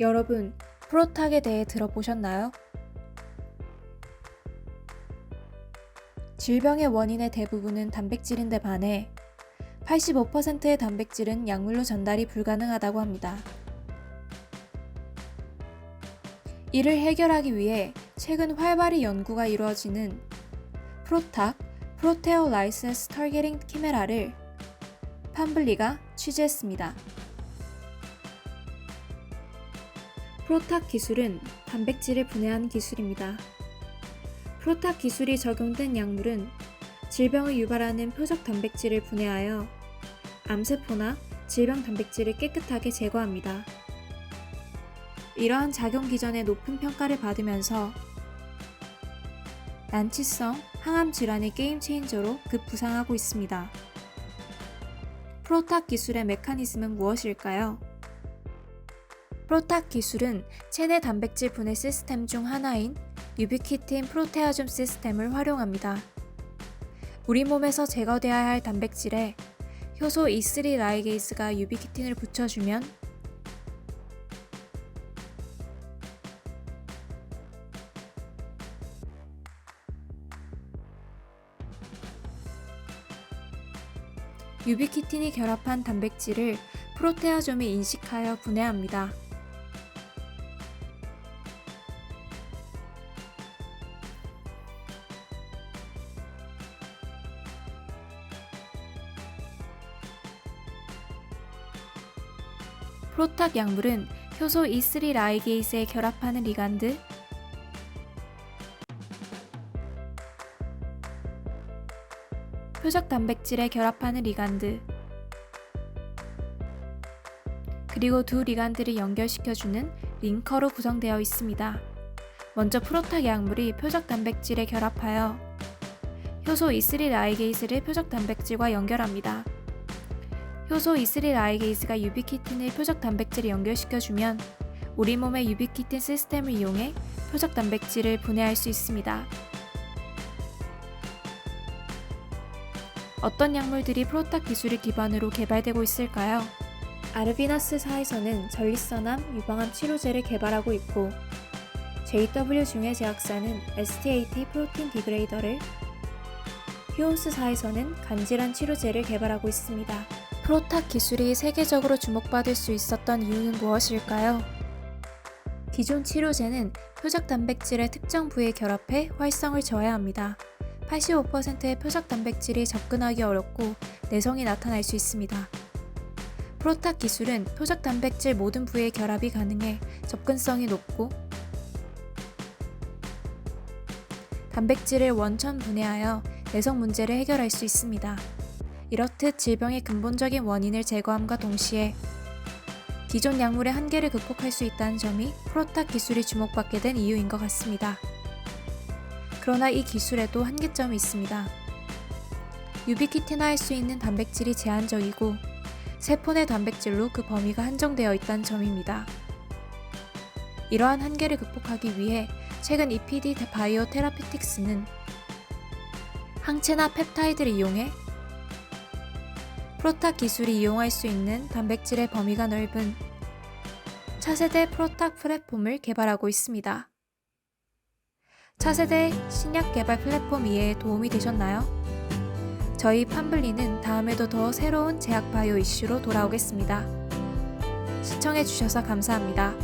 여러분, 프로탁에 대해 들어보셨나요? 질병의 원인의 대부분은 단백질인데 반해 85%의 단백질은 약물로 전달이 불가능하다고 합니다. 이를 해결하기 위해 최근 활발히 연구가 이루어지는 프로탁, 프로테올라이시스 타겟팅 키메라를 판블리가 취재했습니다. 프로탁 기술은 단백질을 분해하는 기술입니다. 프로탁 기술이 적용된 약물은 질병을 유발하는 표적 단백질을 분해하여 암세포나 질병 단백질을 깨끗하게 제거합니다. 이러한 작용 기전에 높은 평가를 받으면서 난치성 항암 질환의 게임 체인저로 급부상하고 있습니다. 프로탁 기술의 메커니즘은 무엇일까요? 프로탁 기술은 체내 단백질 분해 시스템 중 하나인 유비키틴 프로테아즘 시스템을 활용합니다. 우리 몸에서 제거되어야 할 단백질에 효소 E3 라이게이스가 유비키틴을 붙여주면 유비키틴이 결합한 단백질을 프로테아좀이 인식하여 분해합니다. 프로탁 약물은 효소 E3 라이게이스에 결합하는 리간드, 표적 단백질에 결합하는 리간드, 그리고 두 리간드를 연결시켜주는 링커로 구성되어 있습니다. 먼저 프로탁 약물이 표적 단백질에 결합하여 효소 E3 라이게이스를 표적 단백질과 연결합니다. 효소 E3 라이게이스가 유비키틴을 표적 단백질에 연결시켜주면 우리 몸의 유비키틴 시스템을 이용해 표적 단백질을 분해할 수 있습니다. 어떤 약물들이 프로탁 기술을 기반으로 개발되고 있을까요? 아르비나스사에서는 전립선암 유방암 치료제를 개발하고 있고 JW 중의 제약사는 STAT 프로틴 디그레이더를 휴온스사에서는 간질환 치료제를 개발하고 있습니다. 프로탁 기술이 세계적으로 주목받을 수 있었던 이유는 무엇일까요? 기존 치료제는 표적 단백질의 특정 부위에 결합해 활성을 저해합니다. 85%의 표적 단백질이 접근하기 어렵고 내성이 나타날 수 있습니다. 프로탁 기술은 표적 단백질 모든 부위의 결합이 가능해 접근성이 높고 단백질을 원천 분해하여 내성 문제를 해결할 수 있습니다. 이렇듯 질병의 근본적인 원인을 제거함과 동시에 기존 약물의 한계를 극복할 수 있다는 점이 프로탁 기술이 주목받게 된 이유인 것 같습니다. 그러나 이 기술에도 한계점이 있습니다. 유비키틴화할 수 있는 단백질이 제한적이고 세포 내 단백질로 그 범위가 한정되어 있다는 점입니다. 이러한 한계를 극복하기 위해 최근 EPD 바이오 테라피틱스는 항체나 펩타이드를 이용해 프로탁 기술이 이용할 수 있는 단백질의 범위가 넓은 차세대 프로탁 플랫폼을 개발하고 있습니다. 차세대 신약 개발 플랫폼 이해에 도움이 되셨나요? 저희 판블리는 다음에도 더 새로운 제약 바이오 이슈로 돌아오겠습니다. 시청해주셔서 감사합니다.